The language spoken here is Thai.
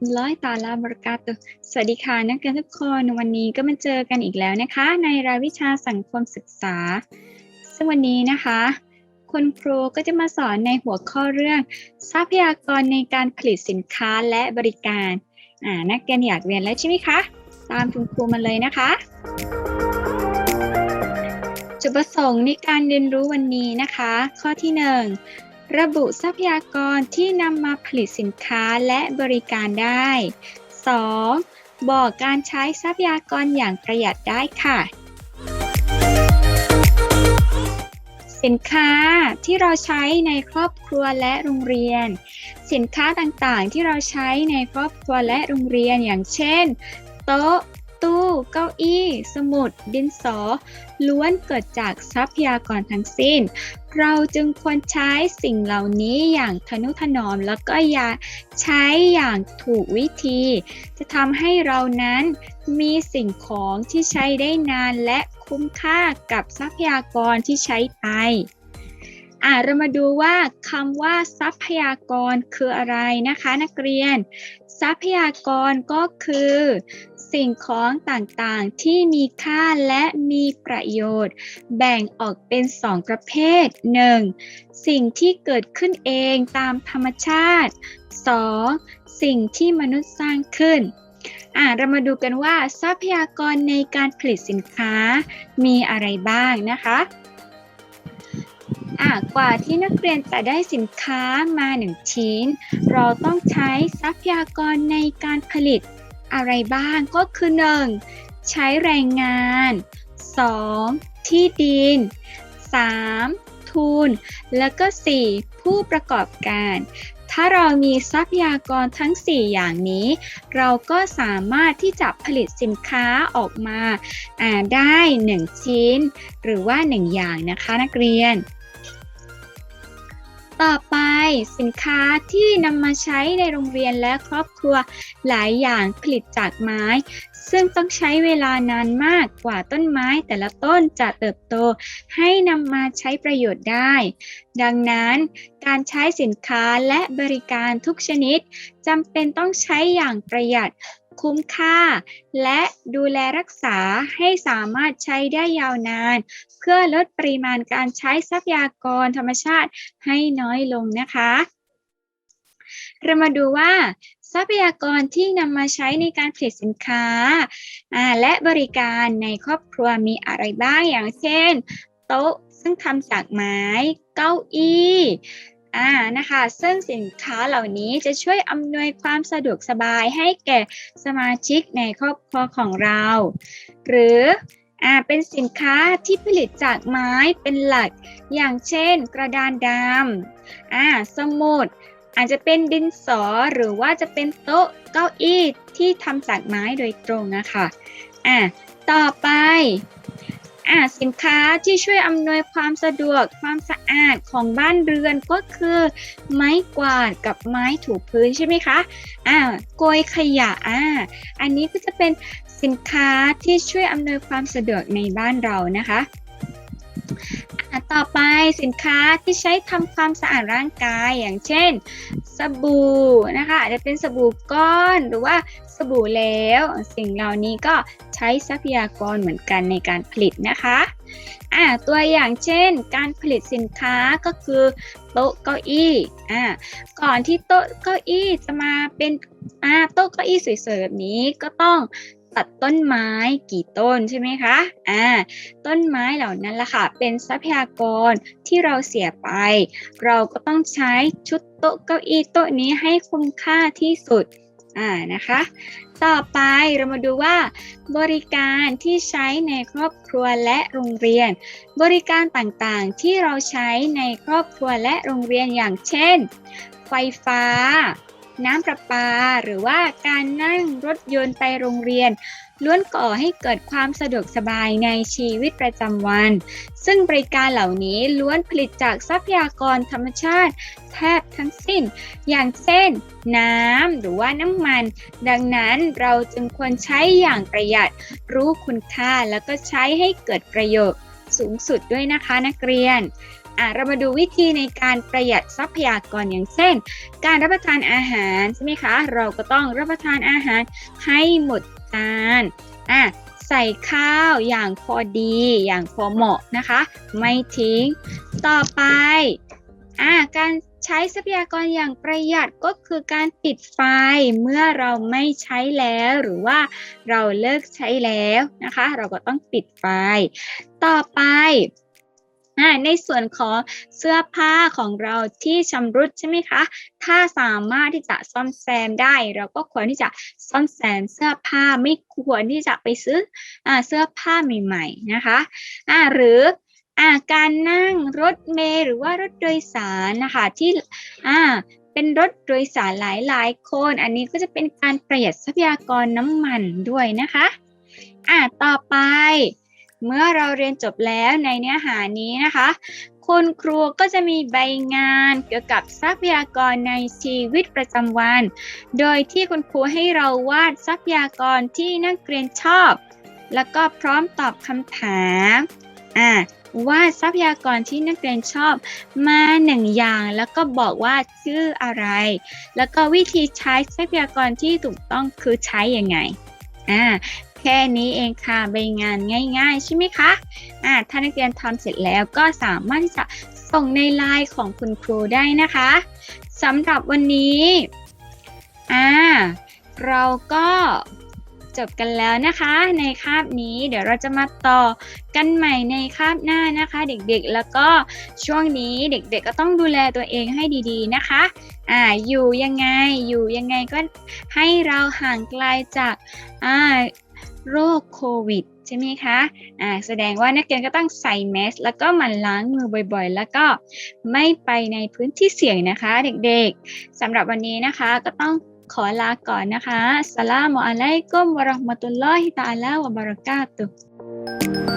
ตุลอฮิตาลาบรกาตุสวัสดีค่ะนักเรียนทุกคนวันนี้ก็มาเจอกันอีกแล้วนะคะ ในรายวิชาสังคมศึกษา ซึ่งวันนี้นะคะ คุณครูก็จะมาสอนในหัวข้อเรื่อง ทรัพยากรในการผลิตสินค้าและบริการอ่านักเรียนอยากเรียนแล้วใช่ไหมคะ ตามคุณครูมาเลยนะคะ จุดประสงค์ในการเรียนรู้วันนี้นะคะ ข้อที่ 1 ระบุทรัพยากรที่นำมาผลิตสินค้าและบริการได้ 2. บอกการใช้ทรัพยากรอย่างประหยัดได้ค่ะ สินค้าที่เราใช้ในครอบครัวและโรงเรียน สินค้าต่างๆที่เราใช้ในครอบครัวและโรงเรียนอย่างเช่น โต๊ะ ตู้ เก้าอี้ สมุด ดินสอ ล้วนเกิดจากทรัพยากรทั้งสิ้น เราจึงควรใช้สิ่งเหล่านี้อย่างทนุถนอมแล้วก็อย่าใช้อย่างถูกวิธี จะทำให้เรานั้นมีสิ่งของที่ใช้ได้นานและคุ้มค่ากับทรัพยากรที่ใช้ไป อ่าเรามาดูว่าคำว่าทรัพยากรคืออะไรนะคะ นักเรียน ทรัพยากรก็คือ สิ่งของต่างๆที่มีค่าและมีประโยชน์ แบ่งออกเป็น 2 ประเภท 1. สิ่งที่เกิดขึ้นเองตามธรรมชาติ 2. สิ่งที่มนุษย์สร้างขึ้นอ่าเรามาดูกันว่าทรัพยากรในการผลิตสินค้ามีอะไรบ้างนะคะ อ่ากว่าที่นักเรียนจะได้สินค้ามาหนึ่งชิ้น เราต้องใช้ทรัพยากรในการผลิตอะไรบ้างก็คือ 1. ใช้แรงงาน 2. ที่ดิน 3. ทุน แล้วก็ 4. ผู้ประกอบการ ถ้าเรามีทรัพยากรทั้ง 4 อย่างนี้ เราก็สามารถที่จะผลิตสินค้าออกมาได้ 1 ชิ้น หรือว่า 1 อย่างนะคะนักเรียน ต่อไปสินค้าที่นำมาใช้ในโรงเรียนและครอบครัวหลายอย่างผลิตจากไม้ ซึ่งต้องใช้เวลานานมากกว่าต้นไม้แต่ละต้นจะเติบโต ให้นำมาใช้ประโยชน์ได้ ดังนั้นการใช้สินค้าและบริการทุกชนิดจำเป็นต้องใช้อย่างประหยัด คุ้มค่า และดูแลรักษาให้สามารถใช้ได้ยาวนาน เพื่อลดปริมาณการใช้ทรัพยากรธรรมชาติให้น้อยลงนะคะ เรามาดูว่าทรัพยากรที่นำมาใช้ในการผลิตสินค้า และบริการในครอบครัวมีอะไรบ้างอย่างเช่น โต๊ะซึ่งทำจากไม้ เก้าอี้ อ่านะคะซึ่งสินค้าเหล่านี้จะช่วยอำนวยความสะดวกสบายให้แก่สมาชิกในครอบครัวของเรา หรืออ่าเป็นสินค้าที่ผลิตจากไม้เป็นหลัก อย่างเช่น กระดานดำอ่าสมุดอาจจะเป็นดินสอหรือว่าจะเป็นโต๊ะเก้าอี้ที่ทำจากไม้โดยตรงนะคะอ่าต่อไป อ่าสินค้าที่ช่วยอำนวยความสะดวกความสะอาดของบ้านเรือนก็คือ ไม้กวาดกับไม้ถูพื้นใช่ไหมคะอ่าโกยขยะอ่าอันนี้ก็จะเป็นสินค้าที่ช่วยอำนวยความสะดวกในบ้านเรานะคะ ต่อไปสินค้าที่ใช้ทำความสะอาดร่างกายอย่างเช่น สบู่นะคะอาจจะเป็นสบู่ก้อนหรือว่าสบู่แล้ว สิ่งเหล่านี้ก็ใช้ทรัพยากรเหมือนกันในการผลิตนะคะอ่าตัวอย่างเช่น การผลิตสินค้าก็คือโต๊ะเก้าอี้อ่าก่อนที่โต๊ะเก้าอี้จะมาเป็นอ่าโต๊ะเก้าอี้สวยๆแบบนี้ก็ต้อง ตัดต้นไม้กี่ต้นใช่ไหมคะอ่าต้นไม้เหล่านั้นล่ะค่ะ เป็นทรัพยากรที่เราเสียไป เราก็ต้องใช้ชุดโต๊ะเก้าอี้โต๊ะนี้ให้คุ้มค่าที่สุดอ่านะคะ ต่อไปเรามาดูว่าบริการที่ใช้ในครอบครัวและโรงเรียน บริการต่างๆที่เราใช้ในครอบครัวและโรงเรียนอย่างเช่น ไฟฟ้า น้ำประปา หรือว่าการนั่งรถยนต์ไปโรงเรียน ล้วนก่อให้เกิดความสะดวกสบายในชีวิตประจำวัน ซึ่งบริการเหล่านี้ล้วนผลิตจากทรัพยากรธรรมชาติ แทบทั้งสิ้น อย่างเช่น น้ำหรือว่าน้ำมัน ดังนั้นเราจึงควรใช้อย่างประหยัด รู้คุณค่าแล้วก็ใช้ให้เกิดประโยชน์สูงสุดด้วยนะคะนักเรียน อะเรามาดูวิธีในการประหยัดทรัพยากรอย่างเช่น การรับประทานอาหารใช่ไหมคะ เราก็ต้องรับประทานอาหารให้หมดจานอะใส่ข้าวอย่างพอดี อย่างพอเหมาะนะคะ ไม่ทิ้ง ต่อไปอะการใช้ทรัพยากรอย่างประหยัดก็คือการปิดไฟเมื่อเราไม่ใช้แล้วหรือว่าเราเลิกใช้แล้วนะคะ เราก็ต้องปิดไฟ ต่อไป อ่าในส่วนของเสื้อผ้าของเราที่ชำรุดใช่ไหมคะ ถ้าสามารถที่จะซ่อมแซมได้ เราก็ควรที่จะซ่อมแซมเสื้อผ้าไม่ควรที่จะไปซื้ออเสื้อผ้าใหม่ ๆนะคะอ่าหรืออ่าการนั่งรถเมล์หรือว่ารถโดยสารนะคะที่อ่าเป็นรถโดยสารหลายๆคน อันนี้ก็จะเป็นการประหยัดทรัพยากรน้ำมันด้วยนะคะอ่าต่อไป เมื่อเราเรียนจบแล้วในเนื้อหานี้นะคะ คุณครูก็จะมีใบงานเกี่ยวกับทรัพยากรในชีวิตประจำวัน โดยที่คุณครูให้เราวาดทรัพยากรที่นักเรียนชอบ แล้วก็พร้อมตอบคำถามอ่าวาดทรัพยากรที่นักเรียนชอบมาหนึ่งอย่าง แล้วก็บอกว่าชื่ออะไร แล้วก็วิธีใช้ทรัพยากรที่ถูกต้องคือใช้อยังไง อ่าแค่นี้เองค่ะใบงานง่าย ๆ ใช่ไหมคะอ่าถ้านักเรียนทำเสร็จแล้วก็สามารถที่จะส่งในไลน์ของคุณครูได้นะคะสำหรับวันนี้อ่าเราก็จบกันแล้วนะคะในคาบนี้เดี๋ยวเราจะมาต่อกันใหม่ในคาบหน้านะคะ เด็กๆ แล้วก็ช่วงนี้เด็กๆก็ต้องดูแลตัวเองให้ดีๆนะคะ อ่าอยู่ยังไงอยู่ยังไงก็ให้เราห่างไกลจากอ่าโรคโควิดใช่ไหมคะอ่าแสดงว่านักเรียนก็ต้องใส่แมสแล้วก็มันล้างมือบ่อยๆ แล้วก็ไม่ไปในพื้นที่เสี่ยงนะคะ เด็กๆสำหรับวันนี้นะคะก็ต้องขอลาก่อนนะคะสลามอะลัยกุมวะราะห์มะตุลลอฮิตาลาวะบะเราะกาตุ